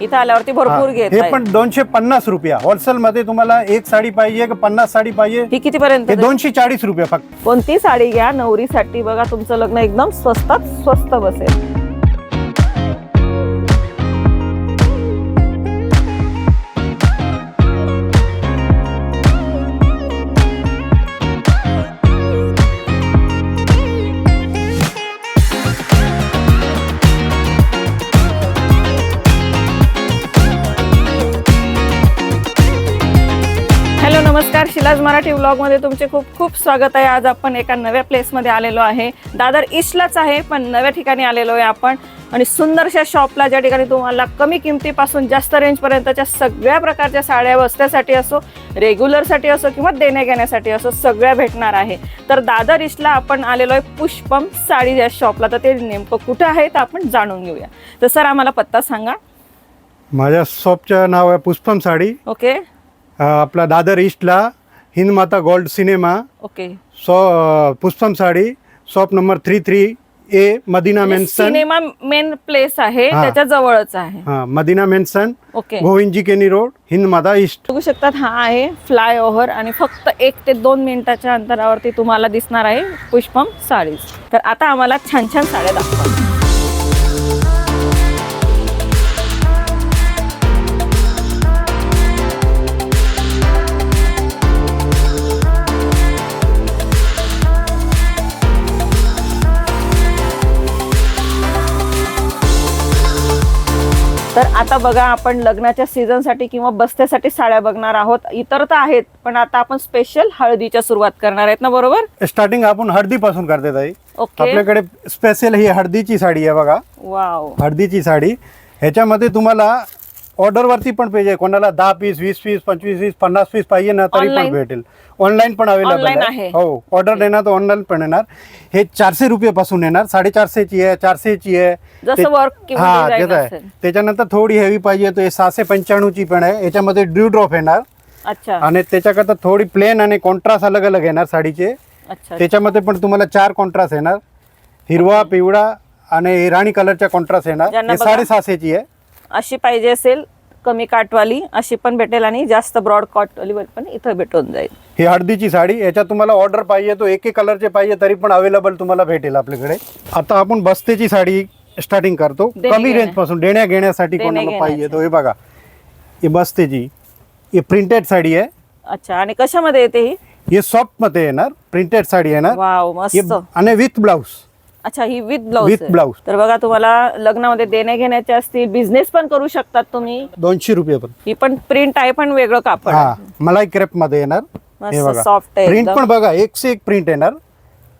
इथं आल्यावरती भरपूर घेत हे पण दोनशे पन्नास रुपया. होलसेल मध्ये तुम्हाला एक साडी पाहिजे का पन्नास साडी पाहिजे. ही किती पर्यंत? दोनशे चाळीस रुपया फक्त. कोणती साडी घ्या नवरीसाठी बघा तुमचं लग्न एकदम स्वस्तात स्वस्त बसेल. शिलाज मराठी व्लॉगमध्ये तुमचे खूप खूप स्वागत आहे. आज आपण एका नव्या प्लेसमध्ये आलेलो आहे. दादर ईस्टलाच आहे पण नव्या ठिकाणी आलेलो आहे आपण. आणि सुंदरशा शॉपला ज्या ठिकाणी तुम्हाला कमी किमतीपासून जास्त रेंजपर्यंतच्या सगळ्या प्रकारच्या साड्या बसण्यासाठी असो रेग्युलरसाठी असो किंवा देण्या घेण्यासाठी असो सगळ्या भेटणार आहे. तर दादर ईस्टला आपण आलेलो आहे पुष्पम साडी या शॉपला. तर ते नेमकं कुठं आहे तर आपण जाणून घेऊया. तर सर आम्हाला पत्ता सांगा. माझ्या शॉपचं नाव आहे पुष्पम साडी. ओके. आपला दादर ईस्टला Hind Mata gold cinema okay. So Pushpam sari shop number three three A Madina mansion. Cinema main place आहे हा. त्याच्या जवळच आहे. हा मदिना मेन्सन ओके. गोविंदजी केनी रोड हिंद माता ईस्ट. बघू शकतात हा आहे फ्लाय ओव्हर आणि फक्त एक ते दोन मिनिटाच्या अंतरावरती तुम्हाला दिसणार आहे पुष्पम साडीज. तर आता आम्हाला छान छान साड्या दाखवा. तर आता बघा आपण लग्नाच्या सीझनसाठी किंवा बस्त्यासाठी साड्या बघणार आहोत. इतर तर आहेत पण आता आपण स्पेशल हळदीच्या सुरुवात करणार आहेत ना बरोबर? स्टार्टिंग आपण हळदीपासून करते ताई. ओके आपल्याकडे स्पेशल ही हळदीची साडी आहे बघा. वाव हळदीची साडी. ह्याच्यामध्ये तुम्हाला ऑर्डरवरती पण पाहिजे कोणाला दहा पीस वीस पीस पंचवीस पीस पन्नास पीस पाहिजे ना तरी पण Online? भेटेल. ऑनलाईन पण अवेलेबल Online आहे. आहे. हो ऑर्डर देणार तर ऑनलाईन पण येणार. हे चारशे रुपये पासून येणार साडेचारशेची आहे चारशेची आहे. जसं ते- work किंवा हा design तेच आहे. असेल. त्याच्यानंतर थोडी हेवी पाहिजे तर हे सहाशे पंच्याण्णवची पण आहे. याच्यामध्ये ड्यू ड्रॉप येणार. अच्छा. आणि त्याच्याकरता थोडी प्लेन आणि कॉन्ट्रास्ट अलग अलग येणार साडीचे. अच्छा त्याच्यामध्ये पण तुम्हाला चार कॉन्ट्रास्ट येणार. हिरवा पिवळा आणि राणी कलरच्या कॉन्ट्रास्ट येणार. ज्यांना हे बघा- साडेसहाशेची आहे. अशी पाहिजे असेल कमी काटवाली अशी पण भेटेल आणि जास्त ब्रॉड कॉटवाली पण इथं भेटून जाईल. ही हळदीची साडी याच्यात तुम्हाला ऑर्डर पाहिजे तो एक एक कलरचे पाहिजे तरी पण अवेलेबल तुम्हाला भेटेल आपल्याकडे. आता आपण बस्तेची साडी स्टार्टिंग करतो. कमी. रेंजपासून देण्या घेण्यासाठी कोणाला पाहिजे. तो? हे बघा. ही बस्तेची ही प्रिंटेड साडी आहे. अच्छा आणि कशामध्ये येते ही? हे सॉफ्टमध्ये येणार प्रिंटेड साडी येणार. आणि विथ ब्लाऊज अच्छा ही विथ ब्लाउज With blouse. तर बघा तुम्हाला लग्नामध्ये देण्या घेण्याचे असतील बिझनेस पण करू शकतात तुम्ही. दोनशे रुपये पण. ही पण प्रिंट आहे पण वेगळं कापड हा आहे. मलाई क्रेपमध्ये येणार. हे मस्त बघा. soft आहे प्रिंट एकदम. पण बघा एक से एक प्रिंट येणार.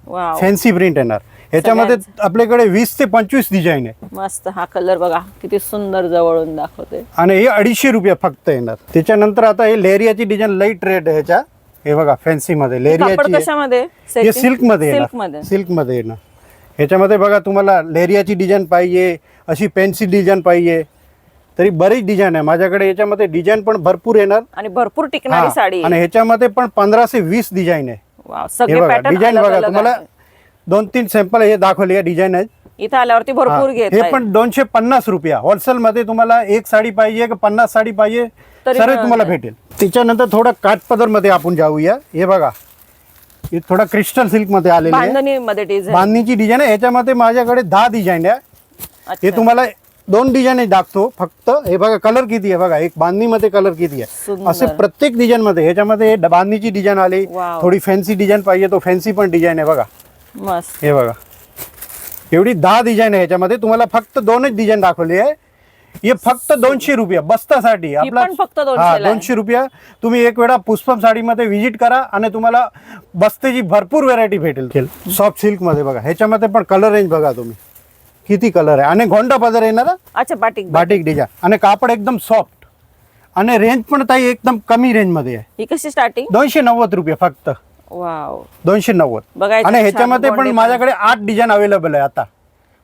वाव फॅन्सी प्रिंट येणार. ह्याच्यामध्ये आपल्याकडे वीस ते पंचवीस डिझाईन आहे. मस्त हा कलर बघा किती सुंदर जवळून दाखवते आणि हे अडीचशे रुपये फक्त येणार. त्याच्यानंतर आता हे लेरियाची डिझाईन लाइट रेड आहे ह्याच्या. हे बघा फॅन्सी मध्ये. कापड लेरियाची. कशामध्ये? हे सिल्कमध्ये सिल्क येणार मध्ये. सिल्कमध्ये येणार. ह्याच्यामध्ये बघा तुम्हाला लेरियाची डिझाईन पाहिजे अशी पेन्सिल डिझाईन पाहिजे. तरी बरीच डिझाईन आहे. माझ्याकडे याच्यामध्ये डिझाईन पण भरपूर येणार. आणि भरपूर टिकणारी साडी. आणि ह्याच्यामध्ये पण पंधरा ते वीस डिझाईन आहे. हे बघा पॅटर्न डिझाईन बघा तुम्हाला दोन तीन सॅम्पल हे दाखवले डिझाईन आहेत. इथं आल्यावरती भरपूर हा, घेत हे पण दोनशे पन्नास रुपया. होलसेल मध्ये तुम्हाला एक साडी पाहिजे का पन्नास साडी पाहिजे. तरी सर्व तुम्हाला भेटेल. त्याच्यानंतर थोडं काठपदरमध्ये आपण जाऊया. हे बघा. हे थोडा क्रिस्टल सिल्कमध्ये आलेलं आहे. डिझाईन बांधणीची डिझाईन आहे. ह्याच्यामध्ये माझ्याकडे दहा डिझाईन आहे. हे तुम्हाला दोन डिझाईन दाखवतो. फक्त हे बघा कलर किती आहे बघा. एक बांधणीमध्ये कलर किती आहे. असे प्रत्येक डिझाईन मध्ये ह्याच्यामध्ये बांधणीची डिझाईन आली. थोडी फॅन्सी डिझाईन पाहिजे. तो फॅन्सी पण डिझाईन आहे बघा. हे बघा. एवढी दहा डिझाईन आहे ह्याच्यामध्ये. तुम्हाला फक्त दोनच डिझाईन दाखवली आहे. हे फक्त दोनशे रुपये बस्तासाठी. पण फक्त 200 हा, आहे. दोनशे रुपया. तुम्ही एक वेळा पुष्पम साडीमध्ये व्हिजिट करा आणि तुम्हाला बस्तेची भरपूर व्हरायटी भेटेल. सॉफ्ट सिल्कमध्ये बघा. ह्याच्यामध्ये पण कलर रेंज बघा तुम्ही. किती कलर आहे? आणि गोंडा पदर येणार हा. अच्छा बाटिक बाटिक डिझाईन आणि कापड एकदम सॉफ्ट आणि रेंज पण ताई एकदम कमी रेंजमध्ये आहे. ही कशी स्टार्टिंग दोनशे नव्वद रुपये फक्त. वाव दोनशे नव्वद. बघायचं आणि छान ह्याच्यामध्ये पण गोंडे पण. माझ्याकडे आठ डिझाईन अवेलेबल आहे आता.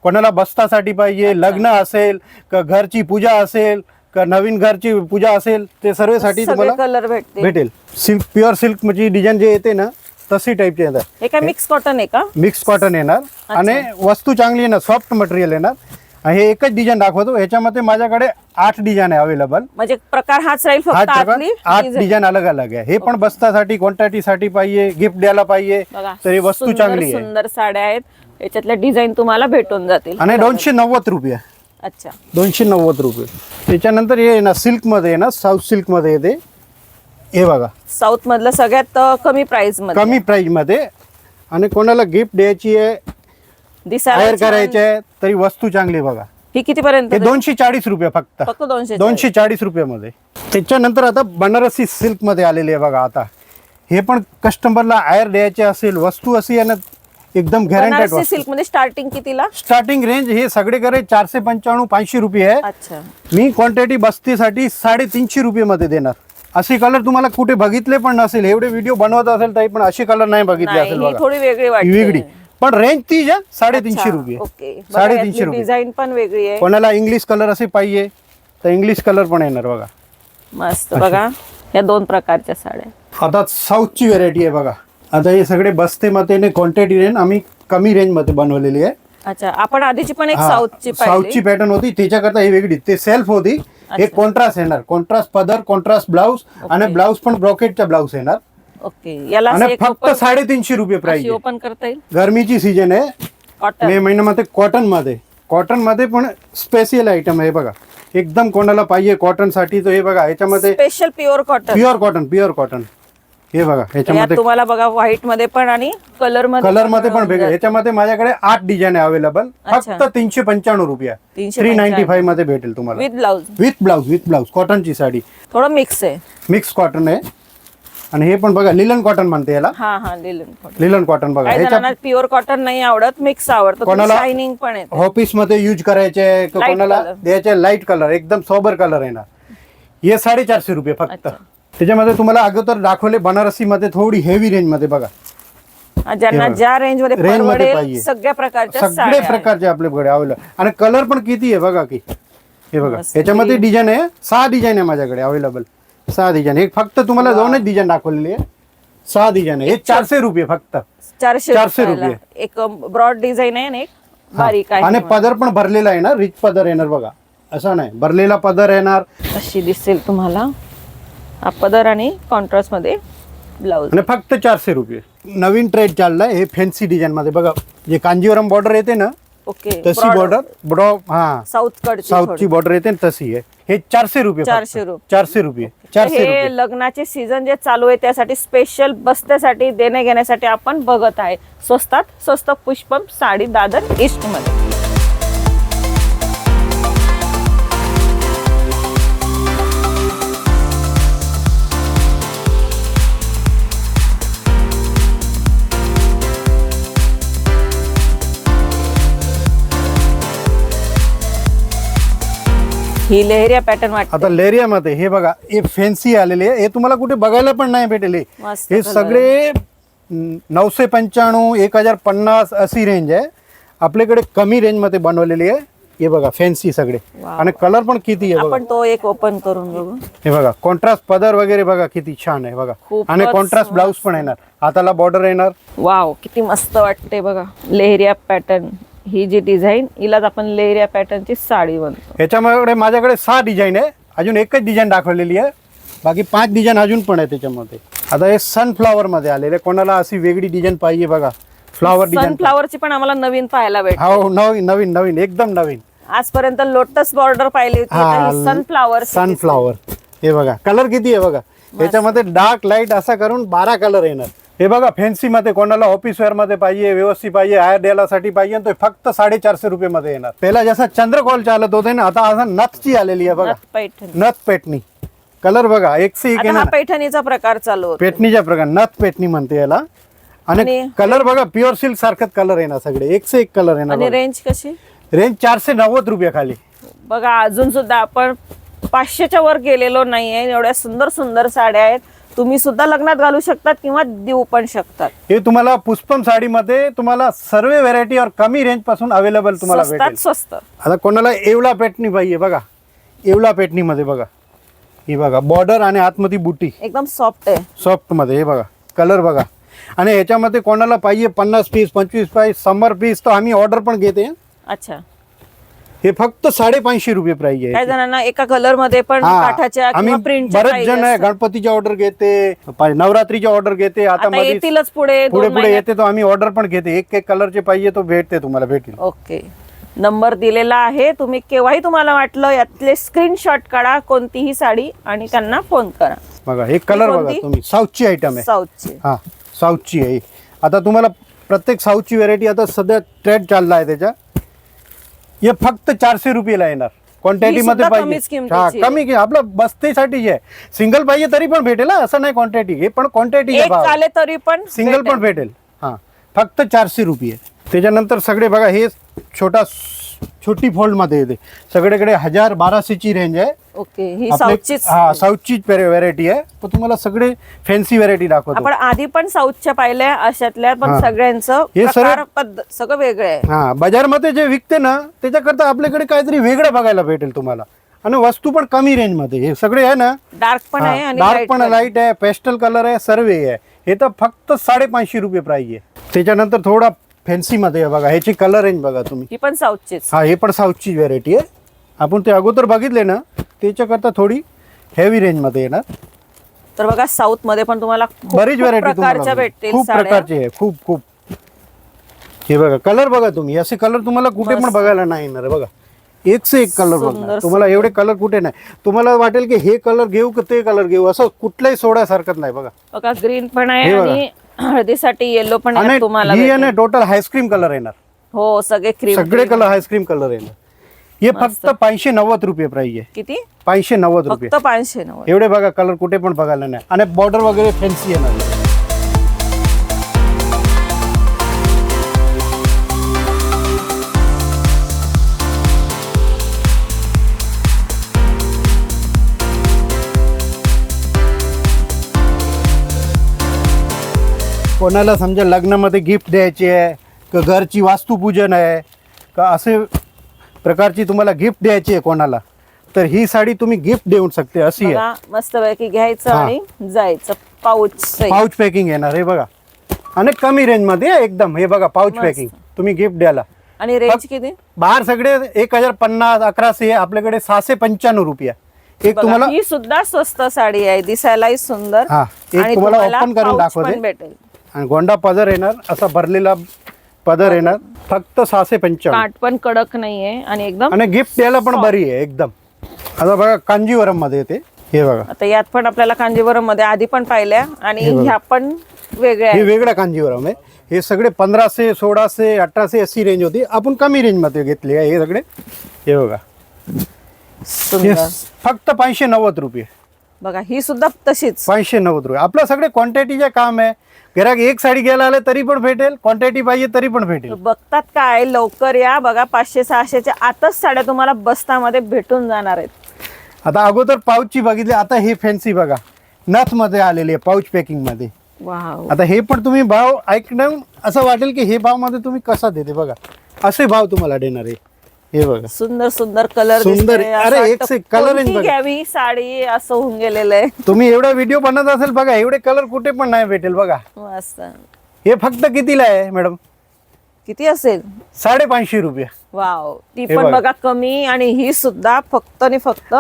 कोणाला बस्तासाठी पाहिजे लग्न असेल का घरची पूजा असेल का नवीन घरची पूजा असेल ते सर्वेसाठी तुम्हाला कलर भेटते भेटेल. सिल्क प्युअर सिल्क म्हणजे डिझाईन जे येते ना तशी टाईपचे येतात हे काय मिक्स कॉटन आहे का? मिक्स कॉटन येणार. आणि वस्तू चांगली येणार सॉफ्ट मटेरियल येणार. हे एकच डिझाईन दाखवतो. ह्याच्यामध्ये माझ्याकडे आठ डिझाईन आहे अवेलेबल म्हणजे प्रकार हाच राहील फक्त प्रकार आतली आठ design. डिझाईन अलग अलग आहे. हे पण बस्तासाठी क्वांटिटीसाठी पाहिजे गिफ्ट द्यायला पाहिजे बघा तर ही वस्तू सुंदर- चांगली आहे. सुंदर साड्या आहेत. याच्यातल्या डिझाईन तुम्हाला भेटून जातील. आणि दोनशे नव्वद रुपये. अच्छा. दोनशे नव्वद रुपये. त्याच्यानंतर हे आहे ना सिल्कमध्ये आहे ना साऊथ सिल्कमध्ये येते. हे बघा. साऊथ मधलं सगळ्यात अं, कमी प्राइसमध्ये कमी प्राईजमध्ये आणि कोणाला गिफ्ट द्यायची आहे छान. करायची तरी वस्तू चांगली बघा. ही किती पर्यंत दोनशे चाळीस रुपये फक्त. फक्त दोनशे दोनशे चाळीस रुपयामध्ये. त्याच्यानंतर आता बनारसी सिल्कमध्ये आलेली आहे बघा आता. हे पण कस्टमरला आयर द्यायचे असेल वस्तू अशी आहे ना एकदम बनारसी गॅरंटेड सिल्कमध्ये स्टार्टिंग कितीला? स्टार्टिंग रेंज हे सगळीकडे चारशे पंच्याण्णव पाचशे रुपये आहे. मी क्वांटिटी बस्तीसाठी साडेतीनशे रुपयेमध्ये देणार. असे कलर तुम्हाला कुठे बघितले पण नसेल एवढे व्हिडिओ बनवत असेल तरी पण असे कलर नाही बघितले असेल ही थोडी वेगळी वेगळी. पण रेंज तीच आहे साडेतीनशे रुपये. साडेतीनशे रुपये. डिझाईन पण वेगळी आहे. कोणाला इंग्लिश कलर असे पाहिजे तर इंग्लिश कलर पण येणार बघा. मस्त बघा. या दोन प्रकारच्या साड्या. आता साऊथची व्हेरायटी आहे बघा. आता हे सगळे बस्ते मध्ये क्वांटिटी रेंज आम्ही कमी रेंजमध्ये बनवलेली आहे. अच्छा आपण आधीची पण एक साऊथची साऊथची पॅटर्न होती. त्याच्याकरता ही वेगळी ते सेल्फ होती. हे कॉन्ट्रास्ट येणार. कॉन्ट्रास्ट पदर कॉन्ट्रास्ट ब्लाऊज आणि ब्लाऊज पण ब्रॉकेटचा ब्लाऊज येणार. ओके. याला आणि फक्त साडेतीनशे रुपये प्राइस ओपन करता येईल? गरमीची सीजन आहे. मे महिन्यामध्ये कॉटनमध्ये कॉटनमध्ये पण स्पेशल आयटम आहे बघा. एकदम कोणाला पाहिजे कॉटनसाठी हे बघा ह्याच्यामध्ये special pure cotton pure cotton pure cotton हे बघा यात ह्याच्यामध्ये तुम्हाला बघा व्हाईटमध्ये पण आणि कलरमध्ये कलरमध्ये पण वेगळे. ह्याच्यामध्ये माझ्याकडे आठ डिझाईन आहे अवेलेबल. फक्त तीनशे पंच्याण्णव रुपये. थ्री नाईन्टी फाईव्हमध्ये भेटेल तुम्हाला. With blouse with blouse with blouse कॉटनची sari. थोडं मिक्स आहे. मिक्स कॉटन आहे. आणि हे पण बघा लिलन कॉटन म्हणते याला. हा हा लिलन कॉटन लिलन कॉटन बघा. काही ह्याच्या जणांना प्युअर कॉटन नाही आवडत मिक्स आवडतं. कोणाला- शायनिंग पण ऑफिसमध्ये यूज करायचे आहे का Light कोणाला? color. द्यायचे लाइट कलर एकदम सोबर कलर येणार हे साडेचारशे रुपये फक्त. त्याच्यामध्ये तुम्हाला अगोदर दाखवले बनारसी मध्ये थोडी हेवी रेंजमध्ये बघा. हा, ज्यांना बघा. ज्या रेंजमध्ये Range मध्ये परवडेल पाहिजे. सगळ्या प्रकारच्या सगळे साड्या आहेत. प्रकारचे आपल्याकडे अवेलेबल आणि कलर पण किती आहे बघा की. हे बघा मस्त. याच्यामध्ये डिझाईन आहे सहा डिझाईन आहे माझ्याकडे अवेलेबल सहा डिझाईन हे फक्त तुम्हाला दोनच डिझाईन दाखवलेली आहे. सहा डिझाईन आहे. हे चारशे रुपये फक्त. चारशे चारशे रुपयाला. रुपये. एक ब्रॉड डिझाईन आहे आणि एक? बारीक आहे. आणि पदर पण भरलेला आहे ना? रिच पदर येणार बघा. असं नाही. भरलेला पदर येणार. अशी दिसेल तुम्हाला. हा पदर आणि कॉन्ट्रास्टमध्ये ब्लाउज आणि फक्त चारशे रुपये. नवीन ट्रेड चाललाय. हे फॅन्सी डिझाईन मध्ये. बघा जे कांजीवरम बॉर्डर येते ना ओके. तशी बॉर्डर ब्रॉ हा. साऊथ कडची साऊथची बॉर्डर येते ना तशी आहे. हे चारशे रुपये. चारशे रुपये. चारशे रुपये. चारशे रुपये. लग्नाचे सीझन जे चालू आहे त्यासाठी स्पेशल बसण्यासाठी देणे घेण्यासाठी आपण बघत आहे. स्वस्तात स्वस्त पुष्पम साडी दादर ईस्टमध्ये. ही लेहरिया पॅटर्न वाटते. आता लेरियामध्ये हे बघा हे फॅन्सी आलेले हे तुम्हाला कुठे बघायला पण नाही भेटेल. हे. मस्त हे सगळे नऊशे पंच्याण्णव एक हजार पन्नास अशी रेंज आहे. आपल्याकडे कमी रेंजमध्ये बनवलेली आहे. हे बघा फॅन्सी सगळे. Wow. आणि कलर पण किती आहे बघा. आपण तो एक ओपन करून बघू. हे बघा कॉन्ट्रास्ट पदर वगैरे बघा किती छान आहे बघा. खूपच आणि कॉन्ट्रास्ट ब्लाऊज पण येणार. हाताला बॉर्डर येणार. वाव किती मस्त वाटते बघा. लेहरिया पॅटर्न ही जी डिझाईन हिलाच आपण लेहरिया पॅटर्नची साडी बनतो ह्याच्यामध्ये माझ्याकडे सहा डिझाईन आहे. अजून एकच डिझाईन दाखवलेली आहे. बाकी पाच डिझाईन अजून पण आहे त्याच्यामध्ये. आता हे सनफ्लावर मध्ये आलेले. कोणाला अशी वेगळी डिझाईन पाहिजे बघा. फ्लावर डिझाईन सनफ्लावरची पण आम्हाला नवीन पाहायला भेट हो नवीन नवीन नवीन. एकदम नवीन. आजपर्यंत लोटस बॉर्डर पाहिली होती. सनफ्लावर सनफ्लावर हे बघा. कलर किती आहे बघा. याच्यामध्ये डार्क लाइट असा करून बारा कलर येणार. हे बघा फॅन्सी मध्ये कोणाला ऑफिस वेअरमध्ये पाहिजे व्यवस्थित पाहिजे डेला साठी पाहिजे तो फक्त साडेचारशे रुपये मध्ये येणार. पहिला जसा चंद्रकॉल चालत होते ना आता असा नथची आलेली आहे बघा. नथ पेटणी. कलर बघा एक से एक येणार पैठणीचा प्रकार चालू होतो. पेटणीच्या प्रकार नथ पेटणी म्हणते याला. आणि कलर बघा प्युअर सिल्क सारखंच कलर येणार सगळे. एक से एक कलर येणार रेंज कशी? रेंज चारशे नव्वद रुपये खाली. बघा अजून सुद्धा आपण पाचशेच्या वर गेलेलो नाहीये. एवढ्या सुंदर सुंदर साड्या आहेत. तुम्ही सुद्धा लग्नात घालू शकतात किंवा देऊ पण शकतात. हे तुम्हाला पुष्पम साडीमध्ये तुम्हाला सर्व व्हेरायटी और कमी रेंजपासून अवेलेबल तुम्हाला भेटेल. स्वस्तात स्वस्त. आता कोणाला येवला पेटणी पाहिजे बघा. येवला पेटणीमध्ये बघा. ही बघा बॉर्डर आणि आतमध्ये बुटी. एकदम सॉफ्ट आहे. सॉफ्टमध्ये हे बघा. कलर बघा. आणि ह्याच्यामध्ये कोणाला पाहिजे पन्नास पीस पंचवीस पीस शंभर पीस तर आम्ही ऑर्डर पण घेते. अच्छा. हे फक्त साडेपाचशे रुपये प्राइस काही आहे जणांना एका कलरमध्ये पण हा, काठाच्या आम्ही किंवा प्रिंटच्या बरेच जण आहे गणपतीची ऑर्डर घेते पा- नवरात्रीची ऑर्डर घेते आता आता मध्ये येतीलच पुढे पुढे दोन पुढे महिन्यात. येते तो आम्ही ऑर्डर पण घेते. एक एक कलरचे पाहिजे तो भेटते तुम्हाला भेटेल. ओके नंबर दिलेला आहे. तुम्ही केव्हाही तुम्हाला वाटलं यातले स्क्रीनशॉट काढा कोणतीही साडी आणि त्यांना फोन करा. बघा हे कलर बघा कोणती? तुम्ही. साऊथची आयटम आहे. साऊथची. हा साऊथची आहे. आता तुम्हाला प्रत्येक साऊथची व्हेरायटी आता सध्या ट्रेंड चालला आहे त्याच्या. हे फक्त चारशे रुपयाला येणार. क्वांटिटी ही मध्ये सुद्धा पाहिजे. किमतीची हा आहे. कमी की आपलं बस्तेसाठी आहे. सिंगल पाहिजे तरी पण भेटेल हा, असं नाही क्वांटिटी हे पण क्वांटिटी एक आले तरी पण सिंगल पण भेटेल. हा. फक्त चारशे रुपये. त्याच्यानंतर सगळे बघा हे छोटा छोटी फोल्डमध्ये येते. सगळीकडे हजार बाराशेची रेंज आहे. ओके ही आपले- साऊथचीच हा साऊथची व्हेरायटी आहे. तुम्हाला सगळे फॅन्सी व्हेरायटी दाखवतो. आपण आधी पण साऊथच्या पाहिल्या अशातल्या पण हा. सगळ्यांचं हे सर्व- प्रकार पद्धत सगळं वेगळं आहे. हा बाजारमध्ये जे विकते ना त्याच्याकरता आपल्याकडे काहीतरी वेगळं बघायला भेटेल तुम्हाला. आणि वस्तू पण कमी रेंजमध्ये. हे सगळे आहे ना डार्क पण आहे आणि डार्क light पण लाइट आहे. पेस्टल कलर आहे सर्व आहे. हे तर फक्त साडेपाचशे रुपये प्राइस आहे. त्याच्यानंतर थोडा फॅन्सी मध्ये बघा. ह्याची कलर रेंज बघा तुम्ही. ही पण साऊथचीच हा हे पण साऊथची व्हेरायटी आहे. आपण ते अगोदर बघितले ना त्याच्याकरता थोडी हेवी रेंजमध्ये येणार. तर बघा साऊथमध्ये पण तुम्हाला खूप- बरीच खूप व्हेरायटी प्रकारच्या तुम्हाला भेटतील खूप साड्या. प्रकारचे आहे. खूप खूप. हे बघा कलर बघा तुम्ही. असे कलर तुम्हाला कुठे पण. बघायला नाही येणार बघा. एक से एक कलर सुंदर, बघा तुम्हाला एवढे कलर कुठे नाही. तुम्हाला वाटेल की हे कलर घेऊ की ते कलर घेऊ. असं कुठल्याही सोडासारखं नाही बघा. बघा ग्रीन पण आहे हे बघा. आणि हळदीसाठी येलो पण आणि तुम्हाला ही आहे ना भेटेल. टोटल हायस्क्रीम कलर येणार. हो सगळे क्रीम सगळे कलर हायस्क्रीम कलर येणार. हे फक्त पाचशे नव्वद रुपये प्राइस आहे. किती? पाचशे नव्वद रुपये. फक्त पाचशे नव्वद. एवढे बघा कलर कुठे पण बघायला नाही. आणि बॉर्डर वगैरे फॅन्सी येणार कोणाला समजा लग्नामध्ये गिफ्ट द्यायची आहे का घरची वास्तुपूजन आहे का असे प्रकारची तुम्हाला गिफ्ट द्यायची आहे कोणाला तर ही साडी तुम्ही गिफ्ट देऊ शकते अशी आहे. मस्त पैकी घ्यायचं हा. आणि जायचं. पाऊच पाऊच पॅकिंग येणार हे बघा. आणि कमी रेंजमध्ये आहे एकदम. हे बघा पाऊच मस्त. पॅकिंग तुम्ही गिफ्ट द्याला आणि रेंज किती? बाहेर सगळे एक हजार पन्नास अकराशे आपल्याकडे सहाशे पंच्याण्णव रुपया. एक बघा, तुम्हाला ही सुद्धा स्वस्त साडी आहे दिसायलाही सुंदर. हा, एक तुम्हाला open करून pouch दाखवते. पण भेटेल. आणि गोंडा पदर येणार असा भरलेला पदर येणार. फक्त सहाशे काठ पण कडक नाहीये आणि एकदम आणि गिफ्ट द्यायला पण बरी आहे एकदम. आता बघा कांजीवरममध्ये येते. हे बघा. आता यात पण आपल्याला कांजीवरममध्ये आधी पण पाहिल्या आणि ह्या पण वेगळ्या हे आहेत. वेगळा कांजीवरम आहे. हे सगळे पंधराशे सोळाशे अठराशे अशी रेंज होती. आपण कमी रेंजमध्ये घेतले आहे हे सगळे. हे बघा. हे सुंदर फक्त पाचशे नव्वद रुपये. बघा ही सुद्धा तशीच. पाचशे नव्वद रुपये. आपलं सगळे क्वांटिटीचे काम आहे. गिराक एक साडी घ्यायला आले तरी पण भेटेल क्वांटिटी पाहिजे तरी पण भेटेल. बघतात काय लवकर या बघा पाचशे सहाशेच्या आतच साड्या तुम्हाला बस्तामध्ये भेटून जाणार आहेत. आता अगोदर पाऊचची बघितली आता हे फॅन्सी बघा. नथमध्ये आलेली आहे पाऊच पॅकिंगमध्ये. आता हे पण तुम्ही भाव ऐकणं असं वाटेल की हे भावमध्ये तुम्ही कसा देते बघा. असे भाव तुम्हाला देणार आहे. हे बघा. सुंदर सुंदर कलर सुंदर. अरे, एक से बघा. घ्यावी साडी असं होऊन गेलेलं आहे. तुम्ही एवढा व्हिडिओ बनत असेल बघा एवढे कलर कुठे पण नाही भेटेल बघा. मस्त. हे फक्त कितीला आहे मॅडम किती असेल? साडेपाचशे रुपये. वाव ती हे पण बघा. बघा कमी आणि ही सुद्धा फक्त आणि फक्त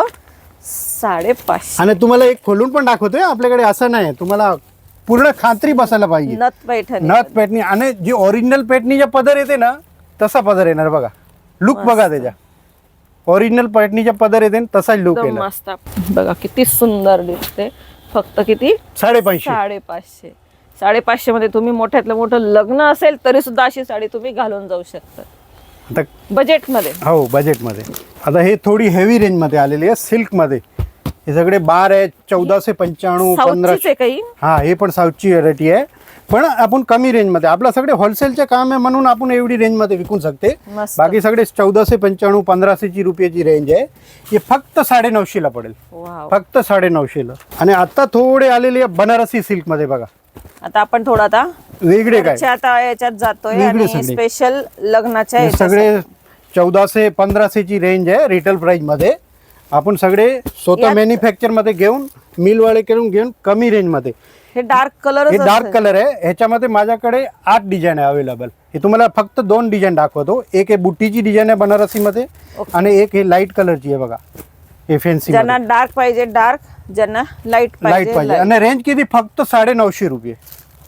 साडेपाचशे. आणि तुम्हाला एक खोलून पण दाखवतोय आपल्याकडे असं नाही. तुम्हाला पूर्ण खात्री बसायला पाहिजे. नथ पैठणी. नथ पेटणी आणि जी ओरिजिनल पेटणीच्या पदर येते ना तसा पदर येणार बघा. लुक बघा त्याच्या. ओरिजिनल पेटणीच्या पदर येते ना तसा लुक एकदम येणार. मस्त. बघा किती सुंदर दिसते. फक्त किती? साडेपाचशे. साडेपाचशे. साडेपाचशे मध्ये तुम्ही मोठ्यातलं मोठं लग्न असेल तरी सुद्धा अशी साडी तुम्ही घालून जाऊ शकता. आता बजेटमध्ये हो बजेटमध्ये आता हे थोडी हेवी रेंजमध्ये आलेली आहे सिल्कमध्ये हे सगळे बार आहे चौदाशे पंच्याण्णव साऊथचीच पंधराशे. आहे काही? हा हे पण साऊथची व्हरायटी आहे. पण आपण कमी रेंजमध्ये आपलं सगळे होलसेलचे काम आहे म्हणून आपण एवढी रेंजमध्ये विकू शकते. मस्त. बाकी सगळे चौदाशे पंच्याण्णव पंधराशेची रुपयाची रेंज आहे. हे फक्त साडे नऊशेला पडेल. वाव. फक्त साडे नऊशेला आणि आता थोडे आलेले आहे बनारसी सिल्कमध्ये बघा. आता आपण थोडा आता वेगळे काय? घरच्या आता याच्यात जातोय वेगळे आणि सगळे. स्पेशल लग्नाच्या हे याच्यासाठी. सगळे चौदाशे पंधराशेची रेंज आहे रिटेल प्राइसमध्ये. आपण सगळे स्वतः यात- मॅन्युफॅक्चरमध्ये घेऊन मिलवाले करून घेऊन कमी रेंजमध्ये. हे डार्क कलर हे डार्क कलर आहे. ह्याच्यामध्ये माझ्याकडे आठ डिझाईन आहे अवेलेबल हे तुम्हाला फक्त दोन डिझाईन दाखवतो. एक हे बुट्टीची डिझाईन आहे बनारसीमध्ये आणि एक हे लाइट कलरची आहे बघा. हे फेन्सी ज्यांना डार्क पाहिजे डार्क ज्यांना लाइट लाइट पाहिजे आणि रेंज किती? फक्त साडे नऊशे रुपये.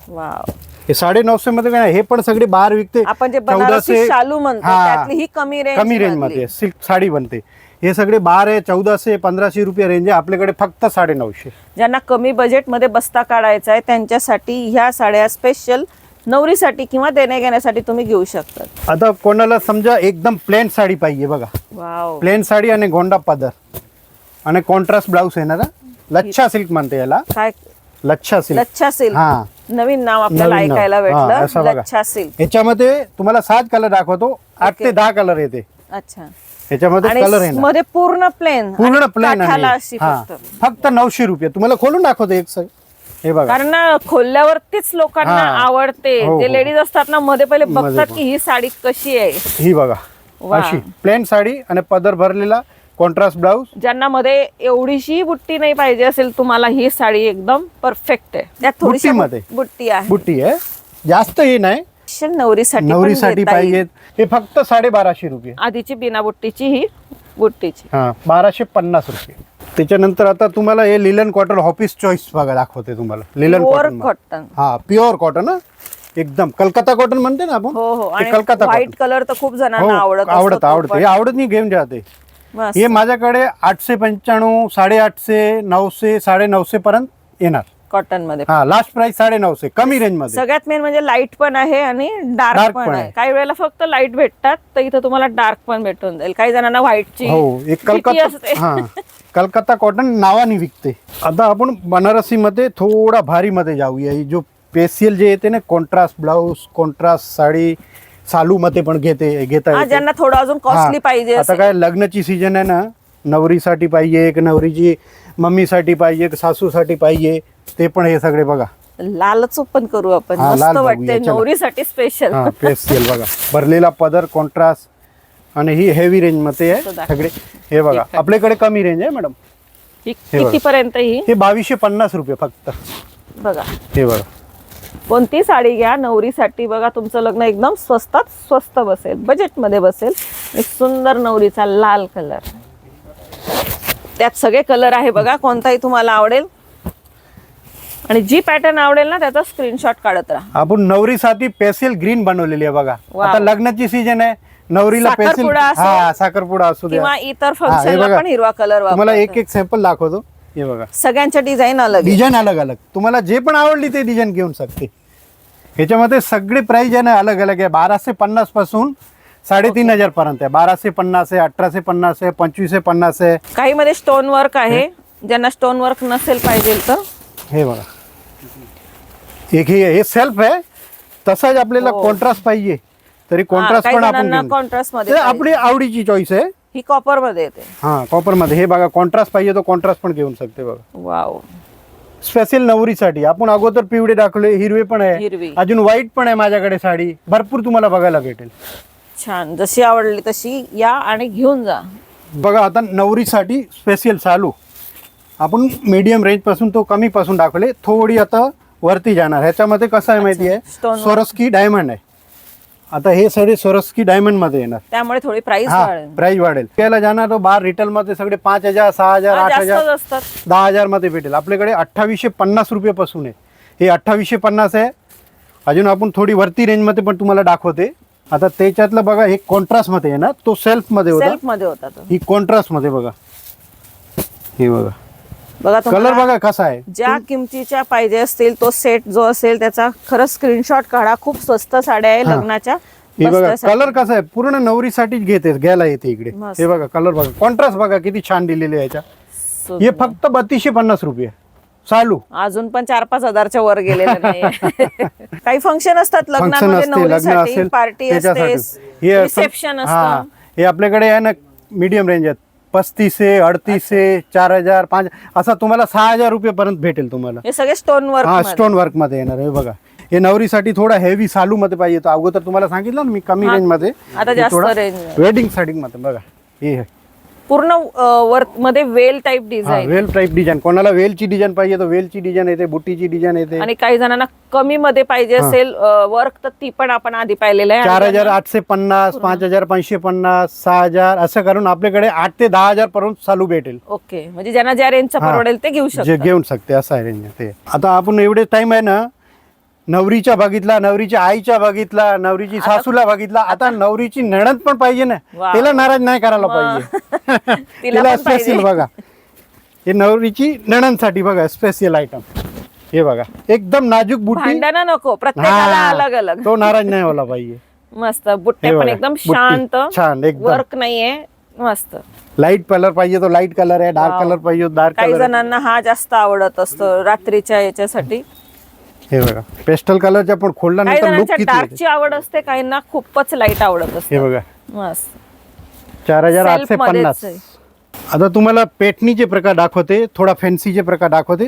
वाव हे साडे नऊशे मध्ये काय हे पण सगळे बाहेर विकते. आपण जे बनारसी शालू म्हणतो. त्यातली ही कमी रेंज कमी रेंजमध्ये. सिल्क साडी बनते. हे सगळे बार आहे चौदाशे पंधराशे रुपये रेंज आहे. आपल्याकडे फक्त साडे नऊशे ज्यांना कमी बजेटमध्ये बस्ता काढायचा आहे त्यांच्यासाठी ह्या साड्या स्पेशल नवरीसाठी किंवा देण्या घेण्यासाठी तुम्ही घेऊ शकता आता कोणाला समजा एकदम प्लेन साडी पाहिजे बघा. प्लेन साडी आणि गोंडा पदर. आणि कॉन्ट्रास्ट ब्लाऊज आहे ना रा? लच्छा सिल्क म्हणते याला. काय? लच्छा सिल्क लच्छा सिल्क हा. नवीन नाव आपल्याला. ऐकायला भेटलं. लच्छा सिल्क याच्यामध्ये तुम्हाला सात कलर दाखवतो. आठ ते दहा कलर येते. अच्छा. याच्यामध्ये आणि कलर आहे मध्ये पूर्ण प्लेन पूर्ण प्लेन अशी हा. फक्त. नऊशे रुपये. तुम्हाला खोलून दाखवतो एक सग हे बघा. कारण ना खोलल्यावरतीच लोकांना हा. आवडते. हो, जे हो. लेडीज असतात ना मध्ये पहिले बघतात. की ही साडी कशी आहे. ही बघा. वा. अशी. प्लेन साडी आणि पदर भरलेला कॉन्ट्रास्ट ब्लाऊज ज्यांना मध्ये एवढीशी बुट्टी नाही पाहिजे असेल तुम्हाला ही साडी एकदम परफेक्ट आहे. त्यात थोडीशी बुट्टीमध्ये. बुट्टी आहे. बुट्टी आहे. जास्त हे नाही. Special नवरीसाठी पण नवरीसाठी घेता येईल. पाहिजेत. हे फक्त साडे बाराशे रुपये. आधीची बिना बुट्टीची ही बुट्टीची. हा बाराशे पन्नास रुपये. त्याच्यानंतर आता तुम्हाला हे लिलन कॉटन ऑफिस चॉईस बघा दाखवते तुम्हाला. लिलन प्युअर कॉटन कॉटन हा प्युअर कॉटन हा. एकदम. कलकत्ता कॉटन म्हणते ना आपण? हो हो. ते आणि कलकत्ता व्हाईट. कलर तर खूप हो जणांना आवडत असतो आवडत तो आवडत. पण. हे आवडत नाही घेऊन जाते मस्त. हे माझ्याकडे आठशे पंच्याण्णव साडेआठशे नऊशे साडे नऊशे पर्यंत येणार. कॉटनमध्ये हा लास्ट प्राइस साडे नऊशे कमी रेंजमध्ये सगळ्यात मेन म्हणजे लाइट पण आहे आणि डार्क Dark पण पण आहे आहे. काही वेळेला फक्त लाइट भेटतात तर इथं तुम्हाला डार्क पण भेटून जाईल काही जणांना व्हाईटची हो एक कलकत्ता हा कलकत्ता कॉटन नावाने विकते आता आपण बनारसी मध्ये थोडा भारी मध्ये जाऊया ही जो पेसियल जे येते ना कॉन्ट्रास्ट ब्लाऊज कॉन्ट्रास्ट साडी सालू मध्ये पण घेते घेता हा येते. ज्यांना थोडं अजून कॉस्टली हा. पाहिजे आता असेल. काय लग्नाची सीजन आहे ना नवरीसाठी पाहिजे एक नवरीची मम्मीसाठी पाहिजे एक सासूसाठी पाहिजे ते पण हे सगळे बघा. लालच पण करू आपण. हा, मस्त बघूया, वाटते चला. नवरीसाठी स्पेशल हा पेस्टियल बघा. भरलेला पदर कॉन्ट्रास्ट आणि ही हेवी रेंजमध्ये आहे दाखव. सगळे. हे बघा ठीक आहे. आपल्याकडे कमी रेंज आहे मॅडम हे बघा. किती पर्यंत ही? हे बावीसशे पन्नास रुपये फक्त. बघा. हे बघा. कोणती साडी घ्या नवरीसाठी. बघा तुमचं लग्न एकदम स्वस्तात स्वस्त बसेल. बजेटमध्ये बसेल. आणि सुंदर नवरीचा लाल कलर त्यात सगळे कलर आहे बघा. कोणताही तुम्हाला आवडेल आणि जी पॅटर्न आवडेल ना त्याचा स्क्रीनशॉट काढत राहा. आपण नवरीसाठी पेसिल ग्रीन बनवलेली आहे बघा. आता लग्नाची सीजन आहे. नवरीला पेसिल साखरपुडा असो. हा साखरपुडा असू द्या. किंवा इतर हा, हे फंक्शनला बघा. पण हिरवा कलर तुम्हाला एक एक सॅम्पल दाखवतो. हे बघा. सगळ्यांच्या डिझाईन अलग आहे. डिझाईन अलग अलग. तुम्हाला जे पण आवडली ते डिझाईन घेऊन शकते. ह्याच्यामध्ये सगळे प्राइस आहे ना अलग अलग आहे. बाराशे पन्नासपासून साडेतीन हजार पर्यंत आहे. बाराशे पन्नास आहे अठराशे पन्नास आहे पंचवीसशे पन्नास आहे. काही मध्ये स्टोन वर्क आहे ज्यांना स्टोन वर्क नसेल पाहिजे तर? हे बघा. एक हे हे सेल्फ आहे. तसाच आपल्याला हो. कॉन्ट्रास्ट पाहिजे. तरी हा, कॉन्ट्रास्ट पण आपण कॉन्ट्रास्टमध्ये. आपली आवडीची चॉईस आहे. ही कॉपरमध्ये येते. हा कॉपरमध्ये हे बघा कॉन्ट्रास्ट पाहिजे तो कॉन्ट्रास्ट पण घेऊन शकते बघा. वाव. स्पेशल नवरीसाठी. आपण अगोदर पिवळे दाखवले हिरवे पण आहे. हिरवी. अजून व्हाईट पण आहे माझ्याकडे साडी. भरपूर तुम्हाला बघायला भेटेल. छान. जशी आवडली तशी या आणि घेऊन जा. बघा आता नवरीसाठी स्पेशल चालू. आपण मीडियम रेंजपासून तो कमी पासून दाखवले. थोडी आता वरती जाणार. ह्याच्यामध्ये कसं आहे माहिती आहे? सोरस्की डायमंड आहे. आता हे सगळे सोरस्की डायमंडमध्ये येणार. त्यामुळे थोडी प्राइस वाढेल. प्राइस वाढेल. त्याला जाणार तो बार रिटेल मध्ये सगळे पाच हजार सहा हजार आठ हजार दहा हजारमध्ये भेटेल. आपल्याकडे अठ्ठावीसशे पन्नास रुपयेपासून आहे. हे अठ्ठावीसशे पन्नास आहे. अजून आपण थोडी वरती रेंजमध्ये पण तुम्हाला दाखवते. आता त्याच्यातलं बघा हे कॉन्ट्रास्टमध्ये आहे ना तो सेल्फमध्ये होता. मध्ये ही कॉन्ट्रास्टमध्ये बघा. हे बघा. बघा कलर तुम्हाला बघा कसा आहे. ज्या किमतीच्या पाहिजे असतील तो सेट जो असेल त्याचा खरंच स्क्रीनशॉट काढा. खूप स्वस्त साड्या आहे हा. लग्नाच्या. हे बघा बस्त्यासाठी. कलर कसा आहे. पूर्ण नवरीसाठी घेते घ्यायला येते इकडे. मस्त. हे बघा कलर बघा. कॉन्ट्रास्ट बघा किती छान दिलेले याच्या. सुंदर. हे फक्त बत्तीसशे पन्नास रुपये. चालू. अजून पण चार पाच हजारच्या वर गेलेले नाही काही फंक्शन असतात फंक्शन लग्नामध्ये असते लग्न नवरीसाठी असेल पार्टी असते त्याच्यासाठी हे असं- रिसेप्शन हा. असतं. हे आपल्याकडे आहे ना मीडियम रेंज आहेत. पस्तीसशे अडतीसशे चार हजार पाच असा तुम्हाला सहा हजार रुपये पर्यंत भेटेल तुम्हाला हे सगळे स्टोन हा वर्क स्टोन वर्कमध्ये येणार हे बघा हे नवरीसाठी थोडा हेवी सालू मध्ये पाहिजे तो अगोदर तुम्हाला सांगितलं ना मी कमी. रेंजमध्ये आता जास्त थोडा range आहे. वेडिंग साडी मध्ये बघा हे आहे. पूर्ण वर्कमध्ये वेल टाईप डिझाईन वेल टाईप डिझाईन कोणाला वेलची डिझाईन पाहिजे तर वेलची डिझाईन येते बुट्टीची डिझाईन येते. आणि काही जणांना कमी मध्ये पाहिजे असेल वर्क तर ती पण आपण आधी पाहिलेलं आहे. चार हजार आठशे पन्नास पाच हजार पाचशे पन्नास सहा हजार असं करून आपल्याकडे आठ ते दहा हजार पर्यंत चालू भेटेल. ओके. म्हणजे ज्यांना ज्या रेंजचं. परवडेल ते घेऊ जे शकतात घेऊन शकते असं आहे रेंज ते. आता आपण एवढे टाइम आहे ना नवरीच्या बघितला नवरीच्या आईच्या बघितला नवरीची सासूला बघितला आता नवरीची नणद पण पाहिजे ना. तिला नाराज नाही करायला. पाहिजे. तिला तिला पण पाहिजे. स्पेशल बघा. हे नवरीची नणंदसाठी बघा स्पेशल आयटम हे बघा. एकदम नाजूक बुट्टी. भांडणं नको प्रत्येकाला हा. अलग अलग तो नाराज नाही व्हायला पाहिजे. मस्त. हे बुट्टे पण बघा, एकदम बुट्टी. शांत. छान, एकदम. वर्क नाहीये. मस्त. लाइट कलर पाहिजे तो लाइट कलर आहे. डार्क. कलर पाहिजे डार्क काही कलर जणांना हा जास्त आवडत असतो रात्रीच्या याच्यासाठी. हे बघा. पेस्टल कलरच्या पण काही खोडल्यानंतर लुक जणांच्या किती येते. डार्कची आवड असते काहींना खूपच लाइट आवडत हे असते बघा. मस्त चार हजार Self आठशे मध्येच पन्नास. आहे. आता तुम्हाला पेटणीचे प्रकार दाखवते थोडा फॅन्सीचे प्रकार दाखवते.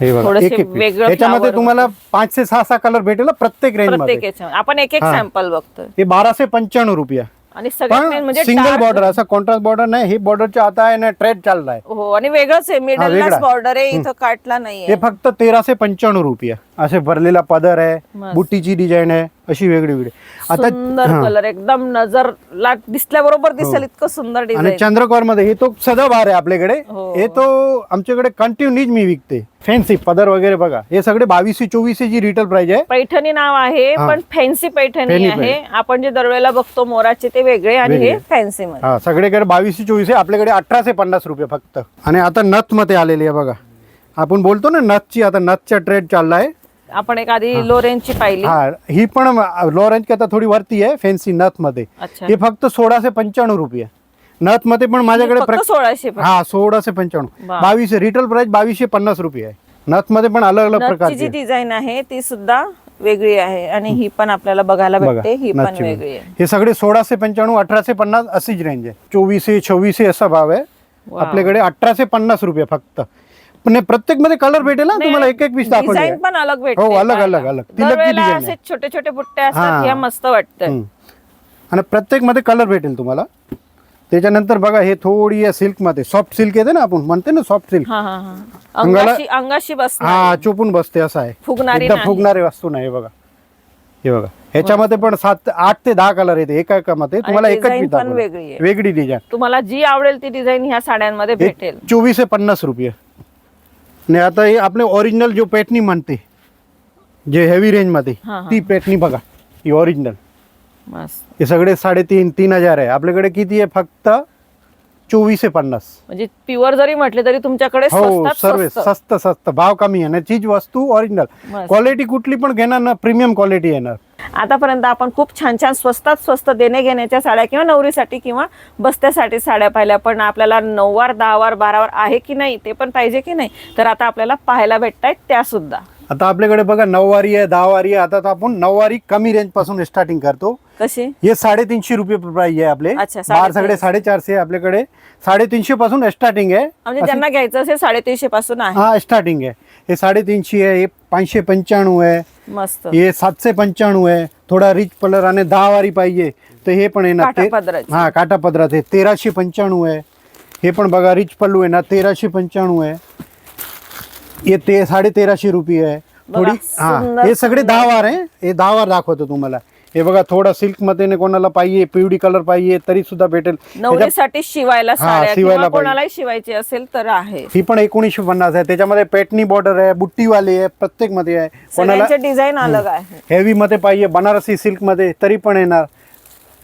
हे बघा थोडेसे एक एक piece. वेगळं त्याच्यामध्ये flower तुम्हाला पाच ते सहा सहा कलर भेटेल प्रत्येक रेंज प्रत्येकमध्ये आपण एक एक हा. सॅम्पल बघतोय. हे बाराशे पंच्याण्णव रुपया. आणि सगळ्यात main पण म्हणजे सिंगल dark- बॉर्डर असा कॉन्ट्रास्ट बॉर्डर नाही हे बॉर्डरचा आता आहे ना ट्रेड चालला आहे हो आणि वेगळंच आहे वेगळा. बॉर्डर आहे इथं काटला नाहीये. हे फक्त तेराशे पंच्याण्णव रुपया. असे भरलेला पदर आहे. बुट्टीची डिझाईन आहे अशी वेगळी वेगळी आता सुंदर हा. हो. कलर एकदम नजरला दिसल्याबरोबर दिसेल इतकं सुंदर आणि डिझाईन चंद्रकोरमध्ये हे तो सदाबहार आहे आपल्याकडे हो. हे तो आमच्याकडे कंटिन्यूज मी विकते फॅन्सी पदर वगैरे बघा हे सगळे बावीसशे चोवीसशे ची रिटेल प्राइस आहे पैठणी नाव आहे हा. पण फॅन्सी पैठणी आहे आपण जे दरवेळेला बघतो मोराचे ते वेगळे आणि हे. फॅन्सी मध्ये हा सगळीकडे बावीसशे चोवीस आहे आपल्याकडे अठराशे पन्नास रुपये फक्त आणि आता नथमध्ये आलेली आहे बघा आपण बोलतो ना नथची आता नथचा ट्रेड चाललाय आपण एक आधी लो रेंजची पाहिली. हा ही पण लो रेंज आता थोडी वरती आहे फॅन्सी नथमध्ये. अच्छा. हे फक्त सोळाशे पंच्याण्णव रुपये. नथमध्ये पण माझ्याकडे फक्त प्रक- सोळाशे पण. हा सोळाशे पंच्याण्णव. वा. बावीसशे रिटेल प्राइस बावीसशे पन्नास रुपये आहे. नथमध्ये पण अलग अलग नथची जी प्रकारचे डिझाईन आहे ती सुद्धा वेगळी आहे आणि ही पण आपल्याला बघायला बघा भेटते ही पण नथची. वेगळी आहे. हे सगळे सोळाशे पंच्याण्णव अठराशे पन्नास अशीच रेंज आहे. चोवीसशे छव्वीसशे असा भाव आहे. वाव. आपल्याकडे अठराशे पन्नास रुपये फक्त. पण हे प्रत्येकमध्ये कलर भेटेल ना? तुम्हाला एक एक पीस दाखवले डिझाईन पण अलग भेटते. हो, अलग. अलग, अलग. तिलकची दरवेळेला design असे. छोटे छोटे बुट्टे असतात. ह्या मस्त वाटतं आणि प्रत्येकमध्ये कलर भेटेल तुम्हाला. त्याच्यानंतर बघा हे थोडी सिल्कमध्ये सॉफ्ट सिल्क येते ना आपण म्हणते ना सॉफ्ट सिल्क हा हा हा. अंगाला- अंगाशी अंगाशी बस हा चोपून बसते असं आहे. फुगणारी एकदम नाही. फुगणारी वस्तू नाही हे बघा. हे बघा. ह्याच्यामध्ये पण सात आठ ते दहा कलर येते एका एकामध्ये. तुम्हाला एकच design पीस पण दाखवलं. वेगळी आहे. वेगळी डिझाईन तुम्हाला जी आवडेल ती डिझाईन ह्या साड्यांमध्ये भेटेल. चोवीसशे पन्नास रुपये. आणि आता हे आपले ओरिजिनल जो पेटनी म्हणते जे हेवी रेंजमध्ये हा, हा. ती पेटनी बघा ही ओरिजिनल मस्त. हे सगळे साडेतीन तीन हजार आहे. आपल्याकडे किती आहे? फक्त चोवीसशे पन्नास. म्हणजे प्युअर जरी म्हटले तरी तुमच्याकडे हो स्वस्तात सर्व स्वस्त. स्वस्त स्वस्त. भाव कमी आहे. चीज वस्तू ओरिजिनल मस्त. क्वालिटी कुठली पण घेणार ना प्रीमियम क्वालिटी येणार. आतापर्यंत आपण खूप छान छान स्वस्तात स्वस्त देणे घेण्याच्या साड्या किंवा नवरीसाठी किंवा बस्त्यासाठी साड्या पाहिल्या. पण आपल्याला नऊवार दहावार बारावार आहे की नाही ते पण पाहिजे की नाही तर आता आपल्याला पाहायला भेटतायत त्या सुद्धा आता आपल्याकडे बघा नऊवारी आहे दहावारी आहे. आता आपण नऊवारी कमी रेंजपासून स्टार्टिंग करतो. कशी? हे साडेतीनशे रुपये प्राइस आहे आपले. साडेतीनशे. सगळे साडेचारशे आपल्याकडे. साडेतीनशे पासून स्टार्टिंग आहे. म्हणजे ज्यांना घ्यायचं असेल साडेतीनशे पासून आहे. हा स्टार्टिंग आहे. हे साडेतीनशे आहे हे पाचशे पंच्याण्णव आहे. मस्त. हे सातशे पंच्याण्णव आहे. थोडा रिच कलर आणि दहा वारी पाहिजे तर हे पण येणार ते काठापदराची. हा काटा पदराचे तेराशे पंच्याण्णव आहे. हे पण बघा रिच पल्लू आहे ना तेराशे पंच्याण्णव आहे. हे ते साडे तेराशे रुपये आहे. बघा, थोडी हा सुंदर, हे सगळे. दहा वार आहे. हे दहा वार दाखवतो तुम्हाला. हे बघा थोडा सिल्कमध्ये ने कोणाला पाहिजे पिवडी कलर पाहिजे तरी सुद्धा भेटेल नवरीसाठी शिवायला साड्या शिवायला किंवा. कोणालाही शिवायची असेल तर आहे. ही पण एकोणीसशे पन्नास आहे. त्याच्यामध्ये पेटनी बॉर्डर आहे बुट्टीवाली आहे प्रत्येकमध्ये आहे. कोणाला डिझाईन अलग आहे. हेवी मध्ये पाहिजे बनारसी सिल्कमध्ये तरी पण येणार.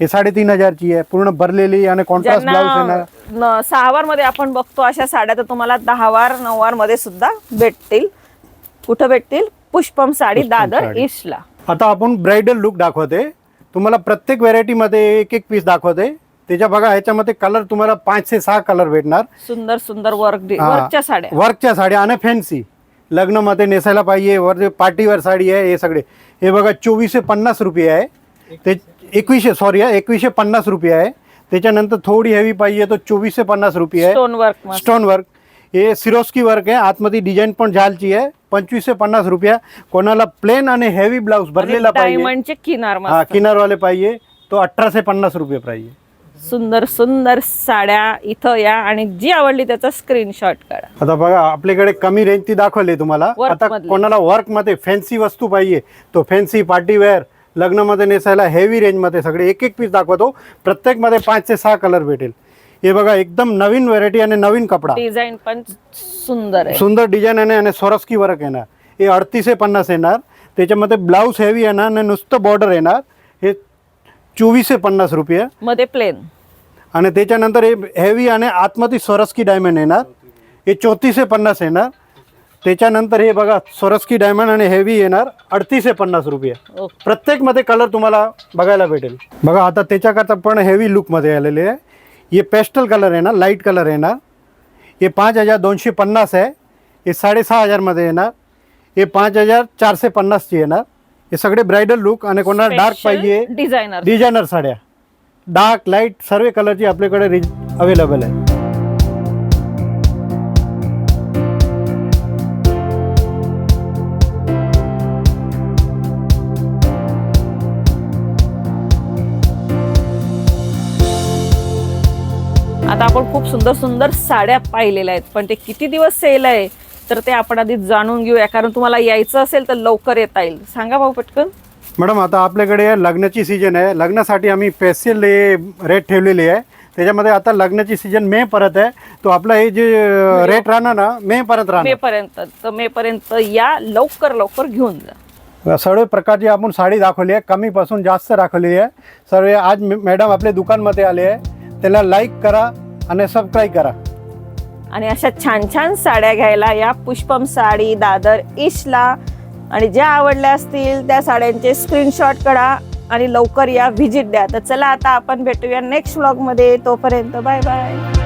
हे साडेतीन हजारची आहे पूर्ण भरलेली आणि कॉन्ट्रास्ट ब्लाऊज येणार. सहावारमध्ये आपण बघतो अशा साड्या तर तुम्हाला दहावार नऊवारमध्ये सुद्धा भेटतील. कुठं भेटतील? पुष्पम साडी दादर. ईस्टला आता आपण ब्रायडल लुक दाखवते. तुम्हाला प्रत्येक व्हेरायटी मध्ये एक एक पीस दाखवते. त्याच्या बघा ह्याच्यामध्ये कलर तुम्हाला पाच ते सहा कलर भेटणार. सुंदर सुंदर वर्क. वर्कच्या साड्या. वर्कच्या साड्या आणि फॅन्सी लग्नामध्ये नेसायला पाहिजे वर पार्टीवर साडी आहे हे सगळे. हे बघा चोवीसशे पन्नास रुपये आहे. ते एकवीसशे सॉरी आहे एकवीसशे पन्नास रुपये आहे. त्याच्यानंतर थोडी हेवी पाहिजे तर चोवीसशे पन्नास रुपये आहे. स्टोन वर्क स्टोन वर्क हे सिरोस्की वर्क आहे. आतमध्ये डिझाईन पण झालची आहे. पंचवीसशे पन्नास रुपया कोणाला प्लेन आणि हेवी ब्लाऊज भरलेला पाहिजे. डायमंडचे किनार हा मस्त. किनारवाले पाहिजे. तो अठराशे पन्नास रुपये पाहिजे सुंदर सुंदर साड्या इथं या आणि जी आवडली त्याचा स्क्रीनशॉट काढा. आता बघा आपल्याकडे कमी रेंज ती दाखवली तुम्हाला. Work आता मधली. कोणाला वर्कमध्ये फॅन्सी वस्तू पाहिजे तो फॅन्सी पार्टीवेअर लग्नामध्ये नेसायला हेवी रेंजमध्ये सगळे एक एक पीस दाखवतो. प्रत्येकमध्ये पाच ते सहा कलर भेटेल. हे बघा एकदम नवीन व्हरायटी आणि नवीन कपडा. डिझाईन पण सुंदर आहे. सुंदर डिझाईन आहे आणि सोरस्की वर्क येणार. हे अडतीसशे पन्नास येणार. त्याच्यामध्ये ब्लाऊज हेवी येणार आणि नुसतं बॉर्डर येणार. हे चोवीसशे पन्नास रुपये. मध्ये प्लेन आणि त्याच्यानंतर हे हेवी आणि आतमध्ये सोरस्की डायमंड येणार. हे चौतीसशे पन्नास येणार. त्याच्यानंतर हे बघा सोरस्की डायमंड आणि हेवी येणार. अडतीसशे पन्नास रुपये. प्रत्येकमध्ये कलर तुम्हाला बघायला भेटेल. बघा आता त्याच्याकरता पण हेवी लुकमध्ये आलेले आहे. हे पेस्टल कलर येणार लाइट कलर येणार हे पाच हजार दोनशे पन्नास आहे हे साडेसहा हजारमध्ये येणार हे पाच हजार चारशे पन्नासची येणार हे सगळे ब्रायडल लुक आणि कोणाला डार्क पाहिजे डिझायनर डिझायनर साड्या डार्क लाइट सर्व कलरची आपल्याकडे रिज अवेलेबल आहे आता आपण खूप सुंदर सुंदर साड्या पाहिलेल्या आहेत. पण ते किती दिवस सेल आहे? तर ते आपण आधी जाणून घेऊया. कारण तुम्हाला यायचं असेल तर लवकर येता येईल. सांगा भाऊ पटकन. मॅडम आता आपल्याकडे लग्नाची सीजन आहे. लग्नासाठी आम्ही स्पेशल रेट ठेवलेली आहे. त्याच्यामध्ये आता लग्नाची सीजन मे परत आहे. तो आपला हे जे रेट राहणार ना मे परत मे राहणार पर्यंत. तर मे पर्यंत या लवकर लवकर घेऊन जा. सर्व प्रकारची आपण साडी दाखवली आहे. कमीपासून जास्त दाखवली आहे. सर्व आज म- मॅडम आपल्या दुकानमध्ये आले आहे. त्याला लाईक करा आणि सबस्क्राईब करा. आणि अशा छान छान साड्या घ्यायला या पुष्पम साडी दादर ईशला आणि ज्या आवडल्या असतील त्या साड्यांचे स्क्रीनशॉट काढा आणि लवकर या व्हिजिट द्या. तर चला आता आपण भेटूया नेक्स्ट व्लॉगमध्ये तोपर्यंत बाय बाय